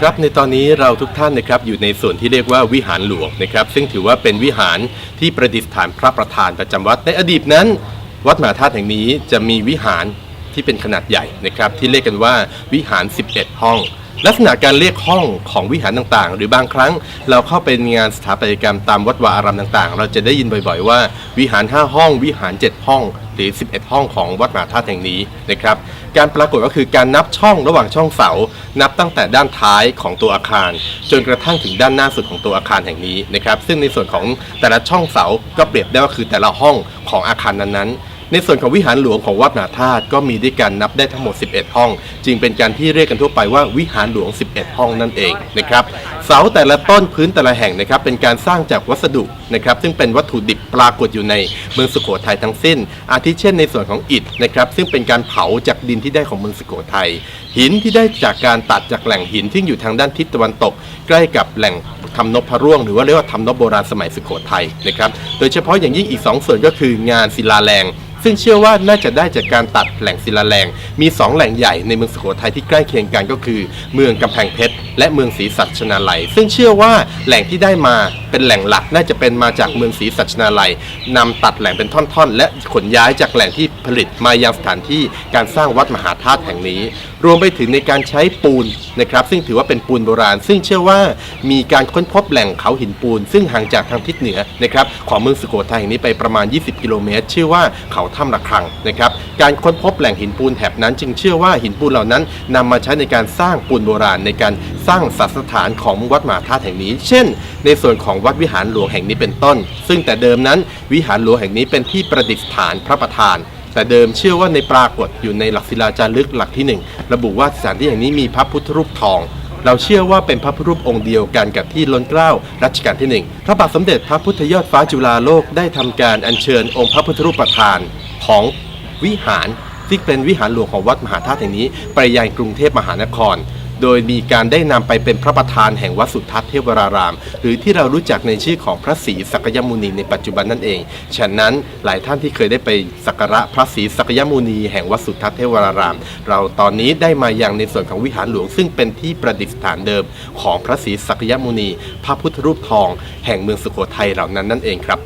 ครับในตอนนี้เราทุกท่านนะครับอยู่ในส่วนที่เรียกว่าวิหารหลวงนะครับ ซึ่งถือว่าเป็นวิหารที่ประดิษฐานพระประธานประจำวัดในอดีตนั้น วัดมหาธาตุแห่งนี้จะมีวิหารที่เป็นขนาดใหญ่นะครับ ที่เรียกกันว่าวิหาร 11 ห้อง ลักษณะการเรียกห้องของวิหารต่างๆ หรือบางครั้งเราเข้าไปงานสถาปัตยกรรมตามวัดวาอารามต่างๆ เราจะได้ยินบ่อย ๆ ว่าวิหาร 5 ห้อง วิหาร 7 ห้อง หรือ 11 ห้องของวัดมหาธาตุแห่งนี้นะครับการปรากฏก็คือการนับช่องระหว่างช่องเสา นับตั้งแต่ด้านท้ายของตัวอาคาร จนกระทั่งถึงด้านหน้าสุดของตัวอาคารแห่งนี้นะครับซึ่งในส่วนของแต่ละช่องเสาก็เปรียบได้ว่าคือแต่ละห้องของอาคารนั้นๆ ในส่วนของวิหารหลวงของวัดมหาธาตุก็มีด้วยกันนับได้ทั้งหมด 11 ห้อง จึงเป็นการที่เรียกกันทั่วไปว่าวิหารหลวง 11 ห้องนั่นเองนะครับเสาแต่ละต้นพื้นแต่ละแห่งนะครับเป็นการสร้างจากวัสดุนะครับซึ่งเป็นวัตถุดิบปรากฏอยู่ในเมืองสุโขทัยทั้งสิ้น อาทิเช่นในส่วนของอิฐนะครับซึ่งเป็นการเผาจากดินที่ได้ของเมืองสุโขทัยหินที่ได้จากการตัดจากแหล่งหินที่อยู่ทางด้านทิศตะวันตก ใกล้กับแหล่งทำนพพระร่วง หรือว่าเรียกว่าทำนพโบราณสมัยสุโขทัยนะครับโดยเฉพาะอย่างยิ่งอีกสองส่วนก็คืองานศิลาแรง ซึ่งเชื่อว่าน่าจะได้จากการตัดแหล่งศิลาแรงมี 2 แหล่งใหญ่ในเมืองสุโขทัยที่ใกล้เคียงกันก็คือ เมืองกำแพงเพชรและเมืองศรีสัชนาลัย ซึ่งเชื่อว่าแหล่งที่ได้มาเป็นแหล่งหลักน่าจะเป็นมาจากเมืองศรีสัชนาลัยนำตัดแหล่งเป็นท่อนๆ และขนย้ายจากแหล่งที่ผลิตมายังสถานที่การสร้างวัดมหาธาตุแห่งนี้ รวมไปถึงในการใช้ปูนนะครับ ซึ่งถือว่าเป็นปูนโบราณ ซึ่งเชื่อว่ามีการค้นพบแหล่งเขาหินปูน ซึ่งห่างจากทางทิศเหนือนะครับของเมืองสุโขทัยแห่งนี้ไปประมาณ 20 กิโลเมตร ชื่อว่าเขาถ้ำระฆังนะครับ การค้นพบแหล่งหินปูนแถบนั้น จึงเชื่อว่าหินปูนเหล่านั้นนำมาใช้ในการสร้างปูนโบราณในการสร้างศาสถานของวัดมหาธาตุแห่งนี้ เช่น ในส่วนของวัดวิหารหลวงแห่งนี้เป็นต้น ซึ่งแต่เดิมนั้นวิหารหลวงแห่งนี้เป็นที่ประดิษฐานพระประธานแต่เดิมเชื่อว่าในปรากฏอยู่ในหลักศิลาจารึกหลักที่หนึ่งระบุว่าสถานที่แห่งนี้มีพระพุทธรูปทอง เราเชื่อว่าเป็นพระพุทธรูปองค์เดียวกันกับที่ล้นเกล้ารัชกาลที่หนึ่งพระบาทสมเด็จพระพุทธยอดฟ้าจุฬาโลกได้ทำการอัญเชิญองค์พระพุทธรูปประธานของ วิหารที่เป็นวิหารหลวงของวัดมหาธาตุแห่งนี้ไปยังกรุงเทพมหานคร โดยมีการได้นำไปเป็นพระประธานแห่งวัดสุทัศน์เทวราราม หรือที่เรารู้จักในชื่อของพระศรีสักยมุนีในปัจจุบันนั่นเอง ฉะนั้นหลายท่านที่เคยได้ไปสักการะพระศรีสักยมุนีแห่งวัดสุทัศน์เทวราราม เราตอนนี้ได้มายังในส่วนของวิหารหลวง ซึ่งเป็นที่ประดิษฐานเดิมของพระศรีสักยมุนี พระพุทธรูปทอง แห่งเมืองสุโขทัยเหล่านั้นนั่นเองครับ